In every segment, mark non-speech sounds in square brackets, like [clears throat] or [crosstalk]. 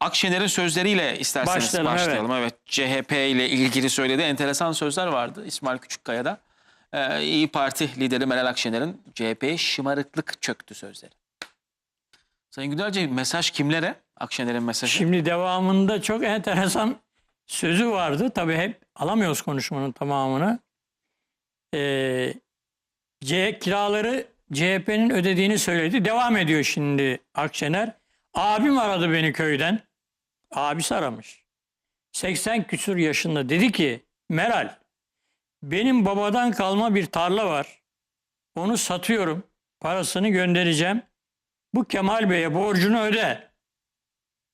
Akşener'in sözleriyle isterseniz Başlayalım, başlayalım. Evet. CHP ile ilgili söylediği enteresan sözler vardı İsmail Küçükkaya'da. Ee, İyi Parti lideri Meral Akşener'in CHP'ye şımarıklık çöktü sözleri. Sayın Gülerce mesaj kimlere? Akşener'in mesajı. Şimdi devamında çok enteresan sözü vardı. Tabii hep alamıyoruz konuşmanın tamamını. Ee, C kiraları CHP'nin ödediğini söyledi. Devam ediyor şimdi Akşener. Abim aradı beni köyden. Abisi aramış. 80 küsur yaşında dedi ki Meral benim babadan kalma bir tarla var. Onu satıyorum. Parasını göndereceğim. Bu Kemal Bey'e borcunu öde.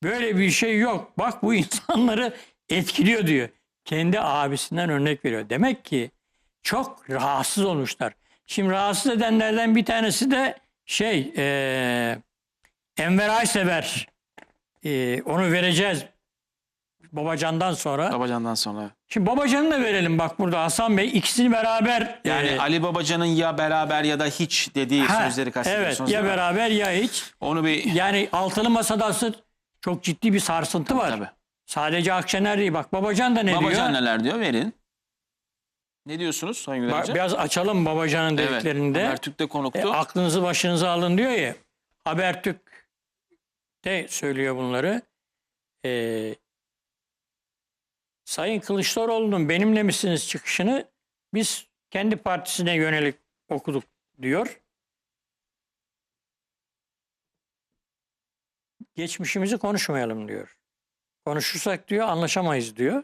Böyle bir şey yok. Bak bu [laughs] insanları etkiliyor diyor. Kendi abisinden örnek veriyor. Demek ki çok rahatsız olmuşlar. Şimdi rahatsız edenlerden bir tanesi de şey eee Enver Aysever. Eee, onu vereceğiz Babacan'dan sonra. Babacan'dan sonra. Şimdi Babacan'ı da verelim bak burada Hasan Bey. ikisini beraber Yani eee, Ali Babacan'ın ya beraber ya da hiç dediği ha, sözleri Evet kastediyorsunuz ya değil mi? beraber ya hiç. Onu bir... Yani altılı masadası çok ciddi bir sarsıntı var. Tabii. Sadece Akşener değil. Bak Babacan da ne Babacan diyor? neler diyor? Verin. Ne diyorsunuz Sayın Gülerce? biraz açalım Babacan'ın Evet. dediklerinde. Habertürk de konuktu. E, aklınızı başınıza alın diyor ya. Habertürk de söylüyor bunları. E, Sayın Kılıçdaroğlu'nun benimle misiniz çıkışını biz kendi partisine yönelik okuduk diyor. Geçmişimizi konuşmayalım diyor. Konuşursak diyor anlaşamayız diyor.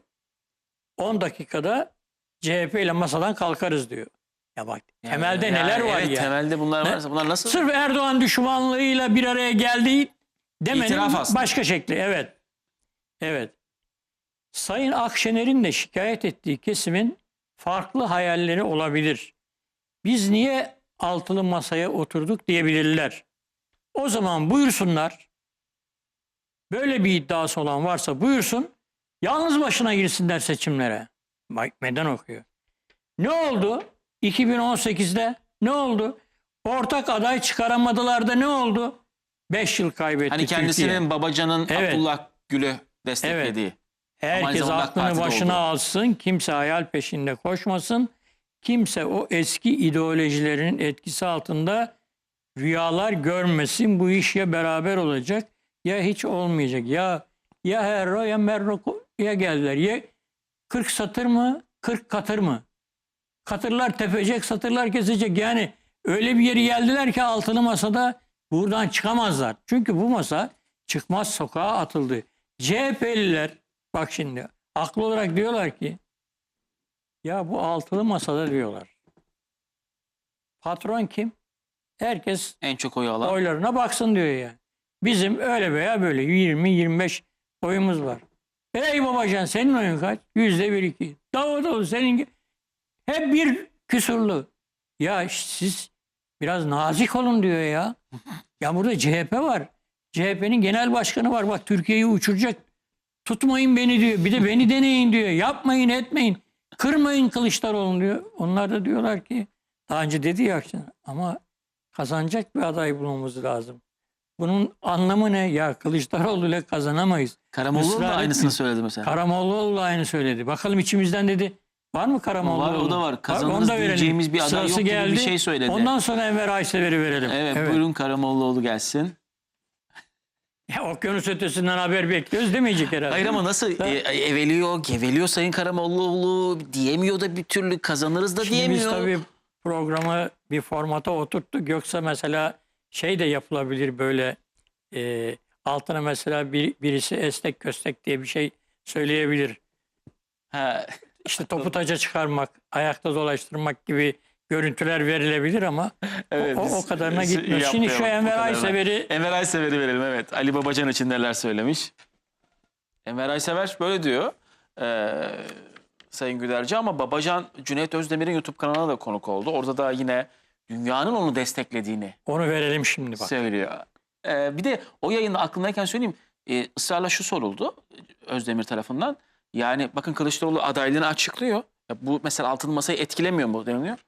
10 dakikada CHP ile masadan kalkarız diyor. Ya bak Yani- temelde yani neler var evet, ya. Temelde bunlar varsa bunlar nasıl? Sırf Erdoğan düşmanlığıyla bir araya geldiği demenin İtiraf aslında. başka şekli. Evet. Evet. Sayın Akşener'in de şikayet ettiği kesimin farklı hayalleri olabilir. Biz niye altılı masaya oturduk diyebilirler. O zaman buyursunlar. Böyle bir iddiası olan varsa buyursun. Yalnız başına girsinler seçimlere. Bak meydan okuyor. Ne oldu? 2018'de ne oldu? Ortak aday çıkaramadılar da ne oldu? 5 yıl kaybetti Hani kendisinin Türkiye. Babacan'ın Evet. Abdullah Gül'ü desteklediği. aynı Herkes zamanda AK aklını Parti'de başına oldu. alsın. Kimse hayal peşinde koşmasın. Kimse o eski ideolojilerin etkisi altında rüyalar görmesin. Bu iş ya beraber olacak ya hiç olmayacak. Ya ya Herro ya Merro ya geldiler. Ya 40 satır mı 40 katır mı? Katırlar tepecek satırlar kesecek. Yani öyle bir yere geldiler ki altılı masada buradan çıkamazlar. Çünkü bu masa çıkmaz sokağa atıldı. CHP'liler bak şimdi haklı olarak diyorlar ki ya bu altılı masada diyorlar. Patron kim? Herkes En çok oyu alan. oylarına baksın diyor ya. Bizim öyle veya böyle 20-25 oyumuz var. Ey babacan senin oyun kaç? Yüzde bir iki. Davutoğlu senin hep bir küsurlu. Ya siz biraz nazik olun diyor ya. Ya burada CHP var. CHP'nin genel başkanı var. Bak Türkiye'yi uçuracak. Tutmayın beni diyor. Bir de beni deneyin diyor. Yapmayın etmeyin. Kırmayın Kılıçdaroğlu diyor. Onlar da diyorlar ki daha önce dedi ya ama kazanacak bir aday bulmamız lazım. Bunun anlamı ne? Ya Kılıçdaroğlu ile kazanamayız. Karamoğlu da aynısını söyledi mesela. Karamoğluoğlu da aynı söyledi. Bakalım içimizden dedi. Var mı Karamoğluoğlu? Var, o da var. Kazanırız verelim. diyeceğimiz bir aday Sırası yok gibi bir şey söyledi. Ondan sonra Enver Aysever'i verelim. evet, buyurun Karamoğluoğlu gelsin. Ya, okyanus ötesinden haber bekliyoruz demeyecek herhalde. Hayır ama nasıl e, eveliyor, geveliyor Sayın Karamoğluoğlu diyemiyor da bir türlü kazanırız da Şimdi biz diyemiyor. tabii programı bir formata oturttuk. Yoksa mesela şey de yapılabilir böyle e, altına mesela bir, birisi esnek köstek diye bir şey söyleyebilir. Ha, İşte topu taca çıkarmak, ayakta dolaştırmak gibi görüntüler verilebilir ama [laughs] evet, o, biz- o kadarına gitmiyor. Şimdi şu o Enver. Aysever'i Enver Aysever'i verelim evet. Ali Babacan için neler söylemiş. Enver Aysever böyle diyor. Ee, Sayın Gülerci ama Babacan Cüneyt Özdemir'in YouTube kanalına da konuk oldu. Orada da yine dünyanın onu desteklediğini onu verelim şimdi bak. söylüyor. Ee, bir de o yayında aklımdayken söyleyeyim. Ee, ısrarla şu soruldu Özdemir tarafından. Yani bakın Kılıçdaroğlu adaylığını açıklıyor. Ya bu mesela altılı masayı etkilemiyor mu deniliyor.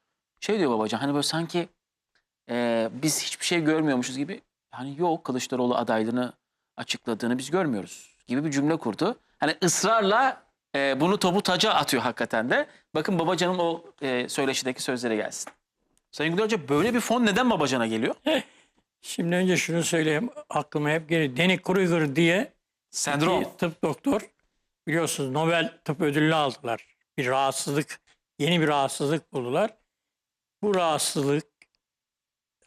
Şey diyor Babacan hani böyle sanki e, biz hiçbir şey görmüyormuşuz gibi. Hani yok Kılıçdaroğlu adaylığını açıkladığını biz görmüyoruz gibi bir cümle kurdu. Hani ısrarla e, bunu topu taca atıyor hakikaten de. Bakın Babacan'ın o e, söyleşideki sözleri gelsin. Sayın Güler Hoca böyle bir fon neden Babacan'a geliyor? [laughs] Şimdi önce şunu söyleyeyim. Aklıma hep geliyor. Danny Kruger diye Sendrom. tıp doktor. Biliyorsunuz Nobel Tıp Ödülünü aldılar. Bir rahatsızlık, yeni bir rahatsızlık buldular. Bu rahatsızlık,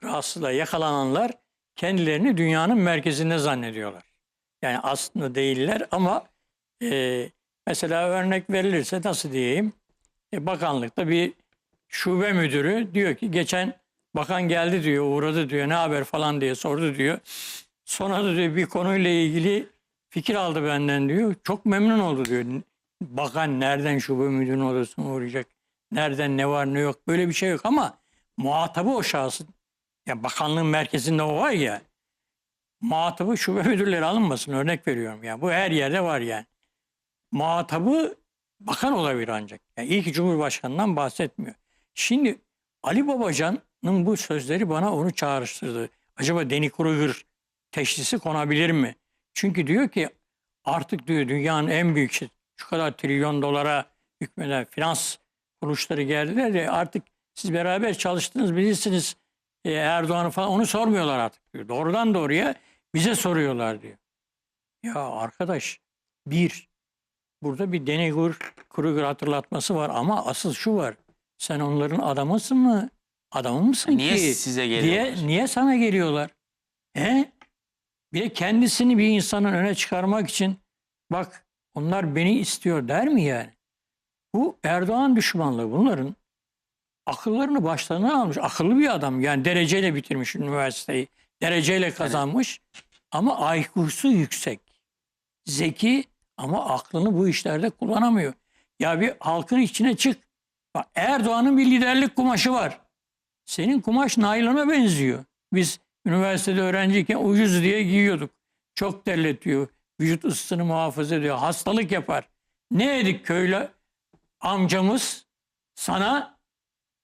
rahatsızlığa yakalananlar kendilerini dünyanın merkezinde zannediyorlar. Yani aslında değiller ama e, mesela örnek verilirse nasıl diyeyim? E, bakanlıkta bir şube müdürü diyor ki geçen bakan geldi diyor, uğradı diyor, ne haber falan diye sordu diyor. Sonra da diyor bir konuyla ilgili fikir aldı benden diyor. Çok memnun oldu diyor. Bakan nereden şube müdürünün odasına uğrayacak? Nereden ne var ne yok böyle bir şey yok ama muhatabı o şahsın. Ya bakanlığın merkezinde o var ya. Muhatabı şube [laughs] müdürleri alınmasın örnek veriyorum ya. Bu her yerde var yani. Muhatabı bakan olabilir ancak. Yani iyi ki Cumhurbaşkanı'ndan bahsetmiyor. Şimdi Ali Babacan'ın bu sözleri bana onu çağrıştırdı. Acaba Danny Kruger teşhisi konabilir mi? Çünkü diyor ki artık diyor dünyanın en büyük şu kadar trilyon dolara hükmeden finans kuruluşları geldiler de artık siz beraber çalıştınız bilirsiniz e, Erdoğan'ı falan onu sormuyorlar artık diyor. Doğrudan doğruya bize soruyorlar diyor. Ya arkadaş bir burada bir Danny Kruger hatırlatması var ama asıl şu var. Sen onların adamısın mı? Adamı mısın Niye ki? size geliyorlar? Diye, niye sana geliyorlar? He? Bir de kendisini bir insanın öne çıkarmak için bak onlar beni istiyor der mi yani? Bu Erdoğan düşmanlığı bunların akıllarını başlarına almış. Akıllı bir adam yani dereceyle bitirmiş üniversiteyi. Dereceyle kazanmış ama IQ'su yüksek. Zeki ama aklını bu işlerde kullanamıyor. Ya bir halkın içine çık. Bak Erdoğan'ın bir liderlik kumaşı var. Senin kumaş naylona benziyor. Biz üniversitede öğrenciyken ucuz diye giyiyorduk. Çok terletiyor. Vücut ısısını muhafaza ediyor. Hastalık yapar. Ne dedik köylü amcamız sana?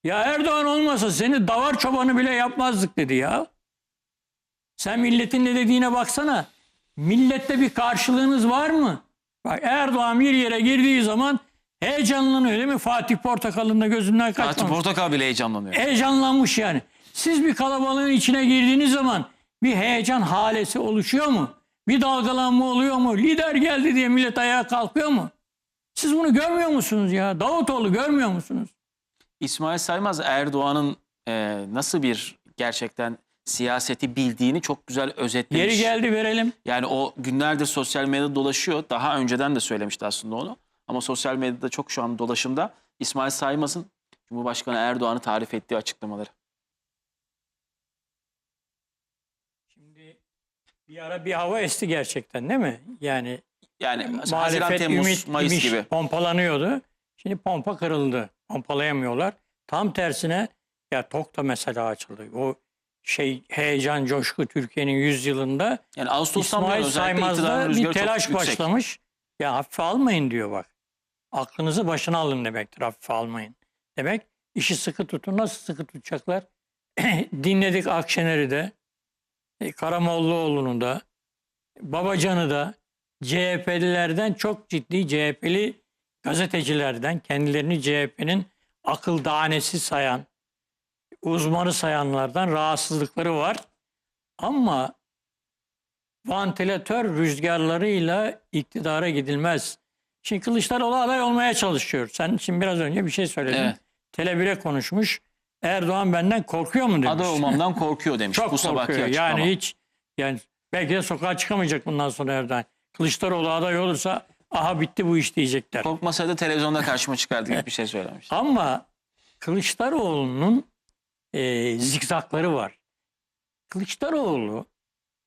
Ya Erdoğan olmasa seni davar çobanı bile yapmazdık dedi ya. Sen milletin ne dediğine baksana. Millette bir karşılığınız var mı? Bak Erdoğan bir yere girdiği zaman heyecanlanıyor değil mi? Fatih Portakal'ın da gözünden kaçmamış. Fatih Portakal bile heyecanlanıyor. Heyecanlanmış yani. Siz bir kalabalığın içine girdiğiniz zaman bir heyecan halesi oluşuyor mu? Bir dalgalanma oluyor mu? Lider geldi diye millet ayağa kalkıyor mu? Siz bunu görmüyor musunuz ya? Davutoğlu görmüyor musunuz? İsmail Saymaz Erdoğan'ın e, nasıl bir gerçekten siyaseti bildiğini çok güzel özetlemiş. Yeri geldi verelim. Yani o günlerdir sosyal medyada dolaşıyor. Daha önceden de söylemişti aslında onu. Ama sosyal medyada çok şu an dolaşımda İsmail Saymaz'ın Cumhurbaşkanı Erdoğan'ı tarif ettiği açıklamaları. Bir ara bir hava esti gerçekten değil mi? Yani Yani Haziran, muhalefet Temmuz, ümit Mayıs imiş, gibi. pompalanıyordu. Şimdi pompa kırıldı. Pompalayamıyorlar. Tam tersine ya TOK da mesela açıldı. O şey heyecan, coşku Türkiye'nin 100 yılında Yani Ağustos'tan İsmail Saymaz'da bir telaş yüksek. başlamış. Ya hafife almayın diyor bak. Aklınızı başına alın demektir hafife almayın. Demek işi sıkı tutun. Nasıl sıkı tutacaklar? [clears throat] Dinledik Akşener'i de, e, Karamollaoğlu'nu da, Babacan'ı da, CHP'lilerden çok ciddi CHP'li gazetecilerden kendilerini CHP'nin akıl danesi sayan, uzmanı sayanlardan rahatsızlıkları var. Ama vantilatör rüzgarlarıyla iktidara gidilmez. Şimdi Kılıçdaroğlu aday olmaya çalışıyor. Sen şimdi biraz önce bir şey söyledin. Evet. Tele 1'e konuşmuş. Erdoğan benden korkuyor mu demiş. Aday olmamdan korkuyor demiş Çok bu sabahki korkuyor. açıklama. Yani hiç yani belki de sokağa çıkamayacak bundan sonra Erdoğan. Kılıçdaroğlu aday olursa aha bitti bu iş diyecekler. Korkmasaydı televizyonda karşıma çıkardı gibi bir şey söylemiş. [laughs] Ama Kılıçdaroğlu'nun e, zikzakları var. Kılıçdaroğlu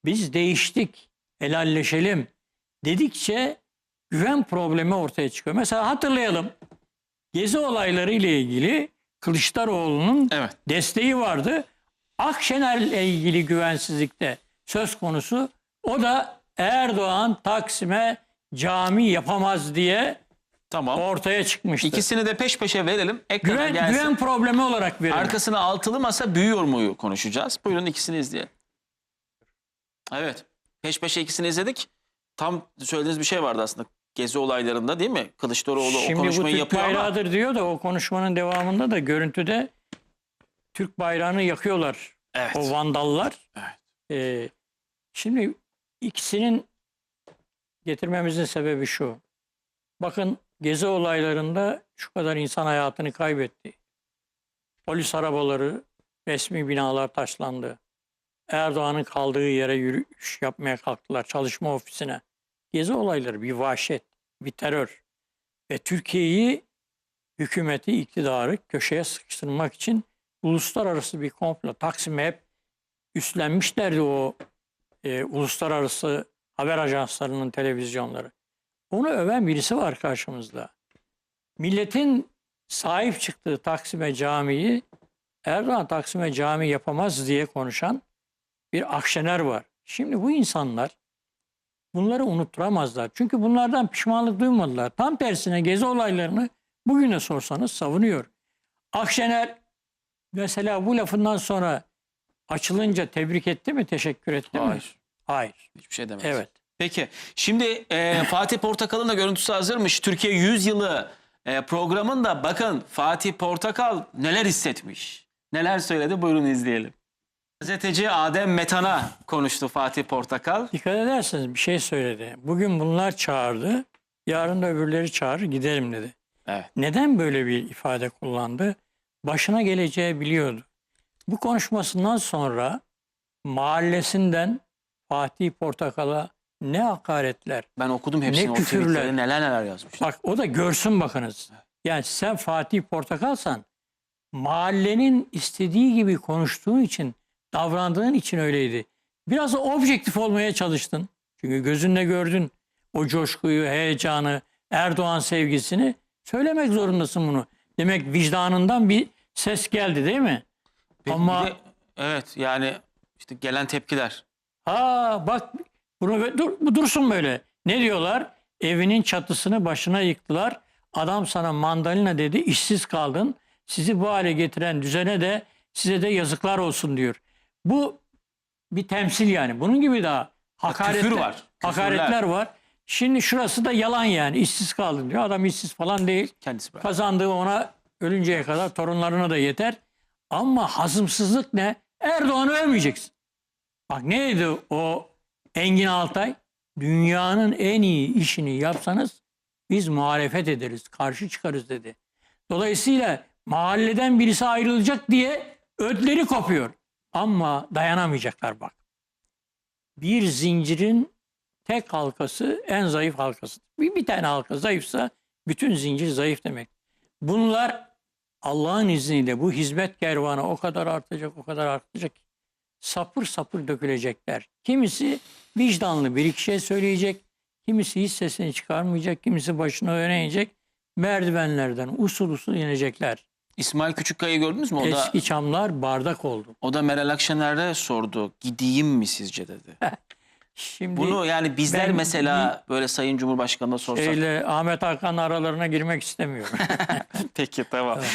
biz değiştik, helalleşelim dedikçe güven problemi ortaya çıkıyor. Mesela hatırlayalım. Gezi olayları ile ilgili Kılıçdaroğlu'nun Evet. desteği vardı. Akşener'le ilgili güvensizlikte söz konusu. O da Erdoğan Taksim'e cami yapamaz diye Tamam. ortaya çıkmıştı. İkisini de peş peşe verelim. Ekrana Güven, gelsin. güven problemi olarak verin. Arkasına altılı masa büyüyor muyu konuşacağız. Buyurun ikisini izleyelim. Evet. Peş peşe ikisini izledik. tam söylediğiniz bir şey vardı aslında. Gezi olaylarında değil mi? Kılıçdaroğlu o Şimdi bu konuşmayı Türk yapıyor ama bayrağıdır diyor da o konuşmanın devamında da görüntüde Türk bayrağını yakıyorlar evet. o vandallar. Evet. Ee, şimdi ikisinin getirmemizin sebebi şu. Bakın gezi olaylarında şu kadar insan hayatını kaybetti. Polis arabaları, resmi binalar taşlandı. Erdoğan'ın kaldığı yere yürüyüş yapmaya kalktılar çalışma ofisine. Gezi olayları bir vahşet, bir terör. Ve Türkiye'yi hükümeti, iktidarı köşeye sıkıştırmak için uluslararası bir komplo. Taksim'e hep üstlenmişlerdi o e, uluslararası haber ajanslarının televizyonları. Onu öven birisi var karşımızda. Milletin sahip çıktığı Taksim'e camiyi Erdoğan Taksim'e cami yapamaz diye konuşan bir Akşener var. Şimdi bu insanlar bunları unutturamazlar. Çünkü bunlardan pişmanlık duymadılar. Tam tersine gezi olaylarını bugüne sorsanız savunuyor. Akşener mesela bu lafından sonra açılınca tebrik etti mi, teşekkür etti mi? Hayır. Hayır. Hiçbir şey demez. Evet. Peki şimdi e, Fatih Portakal'ın da görüntüsü hazırmış. Türkiye 100 yılı e, programında bakın Fatih Portakal neler hissetmiş. Neler söyledi buyurun izleyelim. Gazeteci Adem Metan'a konuştu Fatih Portakal. Dikkat ederseniz bir şey söyledi. Bugün bunlar çağırdı, yarın da öbürleri çağırır gidelim dedi. Evet. Neden böyle bir ifade kullandı? Başına geleceği biliyordu. Bu konuşmasından sonra mahallesinden Fatih Portakal'a ne hakaretler. Ben okudum hepsini. Ne o küfürler. tweetleri, neler neler yazmış. Bak o da görsün bakınız. Yani sen Fatih Portakalsan mahallenin istediği gibi konuştuğun için, davrandığın için öyleydi. Biraz objektif olmaya çalıştın. Çünkü gözünle gördün o coşkuyu, heyecanı, Erdoğan sevgisini. Söylemek zorundasın bunu. Demek vicdanından bir ses geldi değil mi? Peki, Ama bir de- evet yani işte gelen tepkiler. ha bak bunu dur, bu dursun böyle. Ne diyorlar? Evinin çatısını başına yıktılar. Adam sana mandalina dedi, işsiz kaldın. Sizi bu hale getiren düzene de size de yazıklar olsun diyor. Bu bir temsil yani. Bunun gibi daha hakaretler, küfür var, hakaretler var. Şimdi şurası da yalan yani. İşsiz kaldın diyor. Adam işsiz falan değil. Kendisi bırak. Kazandığı ona ölünceye kadar torunlarına da yeter. Ama hazımsızlık ne? Erdoğan'ı övmeyeceksin. Bak neydi o Engin Altay? Dünyanın en iyi işini yapsanız biz muhalefet ederiz, karşı çıkarız dedi. Dolayısıyla mahalleden birisi ayrılacak diye ödleri kopuyor. Ama dayanamayacaklar bak. Bir zincirin tek halkası en zayıf halkası. Bir, bir tane halka zayıfsa bütün zincir zayıf demek. Bunlar Allah'ın izniyle bu hizmet kervanı o kadar artacak, o kadar artacak. Sapır sapır dökülecekler. Kimisi vicdanlı bir iki şey söyleyecek. Kimisi hiç sesini çıkarmayacak. Kimisi başını öğrenecek. Merdivenlerden usul usul inecekler. İsmail Küçükkaya'yı gördünüz mü? O da, Eski çamlar bardak oldu. o da Meral Akşener'e sordu. Gideyim mi sizce dedi. [laughs] Şimdi Bunu yani bizler ben mesela böyle Sayın Cumhurbaşkanı'na sorsak. şeyle Ahmet Hakan'la aralarına girmek istemiyorum. [laughs] Peki tamam.